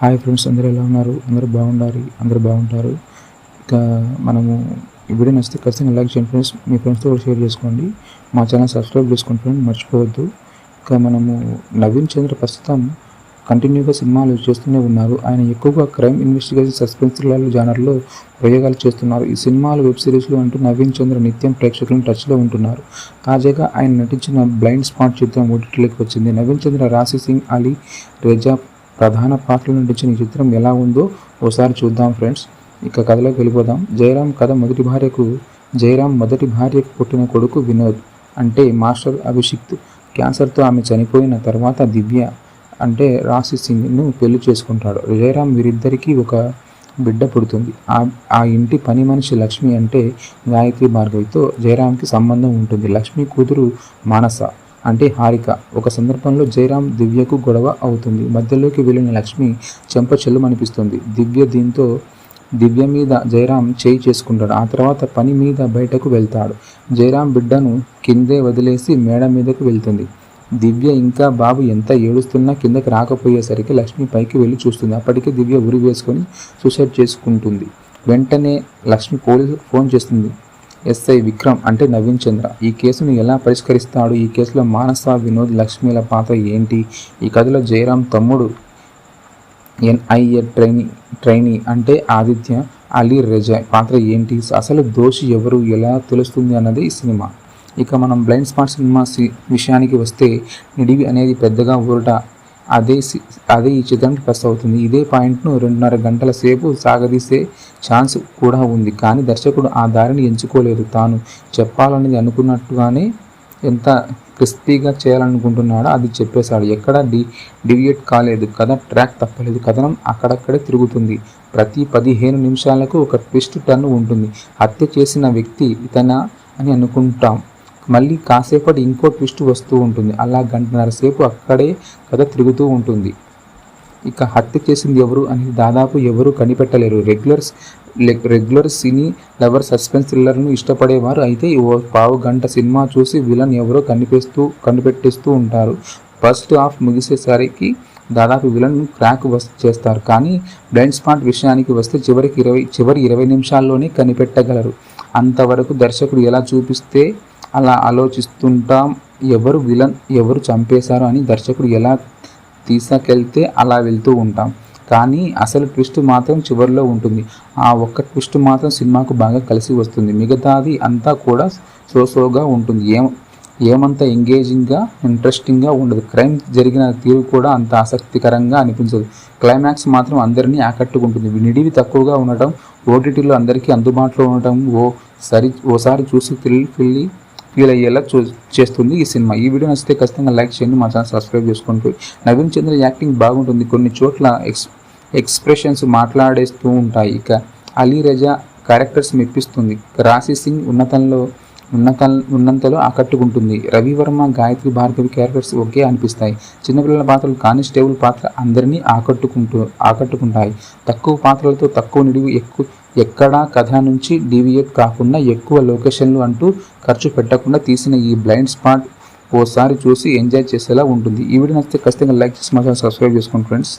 Hi friends అందరూ ఎలా ఉన్నారు? అందరూ బాగుండాలి అందరూ బాగుంటారు. ఇక మనము ఈ వీడియో నచ్చితే ఖచ్చితంగా లైక్ చేయండి ఫ్రెండ్స్. మీ ఫ్రెండ్స్తో కూడా షేర్ చేసుకోండి. మా ఛానల్ సబ్స్క్రైబ్ చేసుకోండి ఫ్రెండ్స్ మర్చిపోవద్దు. ఇక మనము నవీన్ చంద్ర ప్రస్తుతం కంటిన్యూగా సినిమాలు చేస్తూనే ఉన్నారు. ఆయన ఎక్కువగా క్రైమ్ ఇన్వెస్టిగేషన్ సస్పెన్స్ థ్రిల్లర్ జానర్లో ప్రయోగాలు చేస్తున్నారు. ఈ సినిమాలు వెబ్ సిరీస్లు అంటూ నవీన్ చంద్ర నిత్యం ప్రేక్షకులను టచ్లో ఉంటున్నారు. తాజాగా ఆయన నటించిన బ్లైండ్ స్పాట్ చిత్రం ఓటీటీలోకి వచ్చింది. నవీన్ చంద్ర రాశి సింగ్ అలీ రెజా ప్రధాన పాత్రలు నటించిన ఈ చిత్రం ఎలా ఉందో ఓసారి చూద్దాం ఫ్రెండ్స్. ఇక కథలోకి వెళ్ళిపోదాం. జయరాం కథ మొదటి భార్యకు జయరాం మొదటి భార్యకు పుట్టిన కొడుకు వినోద్ అంటే మాస్టర్ అభిషిక్త్. క్యాన్సర్తో ఆమె చనిపోయిన తర్వాత దివ్య అంటే రాశి సింగ్ను పెళ్ళి చేసుకుంటాడు. జయరాం వీరిద్దరికీ ఒక బిడ్డ పుడుతుంది. ఆ ఆ ఇంటి పని మనిషి లక్ష్మి అంటే గాయత్రి భార్గవితో జయరాంకి సంబంధం ఉంటుంది. లక్ష్మి కూతురు మానస. అంటే హారిక. ఒక సందర్భంలో జయరాం దివ్యకు గొడవ అవుతుంది. మధ్యలోకి వెళ్ళిన లక్ష్మి చెంప చెల్లుమనిపిస్తుంది. దివ్య దీంతో దివ్య మీద జయరాం చేయి చేసుకుంటాడు. ఆ తర్వాత పని మీద బయటకు వెళ్తాడు. జయరాం బిడ్డను కిందే వదిలేసి మేడ మీదకు వెళ్తుంది. దివ్య ఇంకా బాబు ఎంత ఏడుస్తున్నా కిందకి రాకపోయేసరికి లక్ష్మి పైకి వెళ్ళి చూస్తుంది. అప్పటికే దివ్య ఉరి వేసుకొని సూసైడ్ చేసుకుంటుంది. వెంటనే లక్ష్మి పోలీసులకు ఫోన్ చేస్తుంది. ఎస్ఐ విక్రమ్ అంటే నవీన్ చంద్ర. ఈ కేసును ఎలా పరిష్కరిస్తాడు? ఈ కేసులో మానస వినోద్ లక్ష్మీల పాత్ర ఏంటి? ఈ కథలో జయరాం తమ్ముడు ఎన్ఐఏ ట్రైనీ ట్రైనీ అంటే ఆదిత్య అలీ రెజా పాత్ర ఏంటి? అసలు దోషి ఎవరు? ఎలా తెలుస్తుంది అన్నది ఈ సినిమా. ఇక మనం బ్లైండ్ స్పాట్ సినిమా సి- విషయానికి వస్తే నిడివి అనేది పెద్దగా ఊరట అదే సి- అదే ఈ చిత్రానికి ప్లస్ అవుతుంది ఇదే పాయింట్ను రెండున్నర గంటల సేపు సాగదీసే ఛాన్స్ కూడా ఉంది. కానీ దర్శకుడు ఆ దారిని ఎంచుకోలేదు. తాను చెప్పాలనేది అనుకున్నట్టుగానే ఎంత క్రిస్పీగా చేయాలనుకుంటున్నాడో అది చెప్పేశాడు. ఎక్కడ డి డివియేట్ కాలేదు. కథ ట్రాక్ తప్పలేదు. కథనం అక్కడక్కడే తిరుగుతుంది. ప్రతి పదిహేను నిమిషాలకు ఒక ట్విస్ట్ టర్న్ ఉంటుంది. హత్య చేసిన వ్యక్తి ఇతన అని అనుకుంటాం. మళ్ళీ కాసేపటి ఇంకో ట్విస్ట్ వస్తూ ఉంటుంది. అలా గంటన్నర సేపు అక్కడే కథ తిరుగుతూ ఉంటుంది. ఇక హత్య చేసింది ఎవరు అని దాదాపు ఎవరు కనిపెట్టలేరు. Regulars regular cine lover suspense థ్రిల్లర్ను ఇష్టపడేవారు అయితే ఓ పావు గంట సినిమా చూసి విలన్ ఎవరో కనిపిస్తూ కనిపెట్టిస్తూ ఉంటారు. ఫస్ట్ హాఫ్ ముగిసేసరికి దాదాపు విలన్ క్రాక్ చేస్తారు. కానీ బ్లైండ్ స్పాట్ విషయానికి వస్తే చివరికి ఇరవై చివరి ఇరవై నిమిషాల్లోనే కనిపెట్టగలరు. అంతవరకు దర్శకుడు ఎలా చూపిస్తే అలా ఆలోచిస్తుంటాం. ఎవరు విలన్ ఎవరు చంపేశారు అని దర్శకుడు ఎలా తీసుకెళ్తే అలా వెళ్తూ ఉంటాం. కానీ అసలు ట్విస్ట్ మాత్రం చివరిలో ఉంటుంది. ఆ ఒక్క ట్విస్ట్ మాత్రం సినిమాకు బాగా కలిసి వస్తుంది. మిగతాది అంతా కూడా సో సోగా ఉంటుంది. ఏం ఏమంత ఎంగేజింగ్గా ఇంట్రెస్టింగ్గా ఉండదు. క్రైమ్ జరిగిన తీరు కూడా అంత ఆసక్తికరంగా అనిపించదు. క్లైమాక్స్ మాత్రం అందరినీ ఆకట్టుకుంటుంది. నిడివి తక్కువగా ఉండటం ఓటీటీలో అందరికీ అందుబాటులో ఉండటం ఓ సరి ఓసారి చూసి ఫిల్ ఫిల్లి ఫీల్ అయ్యేలా చూ చేస్తుంది ఈ సినిమా. ఈ వీడియో నచ్చితే ఖచ్చితంగా లైక్ చేయండి మా ఛానల్ సబ్స్క్రైబ్ చేసుకుంటూ. నవీన్ చంద్ర యాక్టింగ్ బాగుంటుంది కొన్ని చోట్ల ఎక్స్ ఎక్స్ప్రెషన్స్ మాట్లాడేస్తూ ఉంటాయి. ఇక అలీ రజా క్యారెక్టర్స్ మెప్పిస్తుంది. రాశి సింగ్ ఉన్నతంలో ఉన్నత ఉన్నంతలో ఆకట్టుకుంటుంది. రవివర్మ గాయత్రి భార్గవి క్యారెక్టర్స్ ఒకే అనిపిస్తాయి. చిన్నపిల్లల పాత్రలు కానిస్టేబుల్ పాత్ర అందరినీ ఆకట్టుకుంటూ ఆకట్టుకుంటాయి. తక్కువ పాత్రలతో తక్కువ నిడివి ఎక్కువ ఎక్కడా కథ నుంచి డీవియేట్ కాకుండా ఎక్కువ లొకేషన్లు అంటూ ఖర్చు పెట్టకుండా తీసిన ఈ బ్లైండ్ స్పాట్ ఓసారి చూసి ఎంజాయ్ చేసేలా ఉంటుంది. ఈ వీడియో నచ్చితే ఖచ్చితంగా లైక్ చేసి మా సబ్స్క్రైబ్ చేసుకోండి ఫ్రెండ్స్.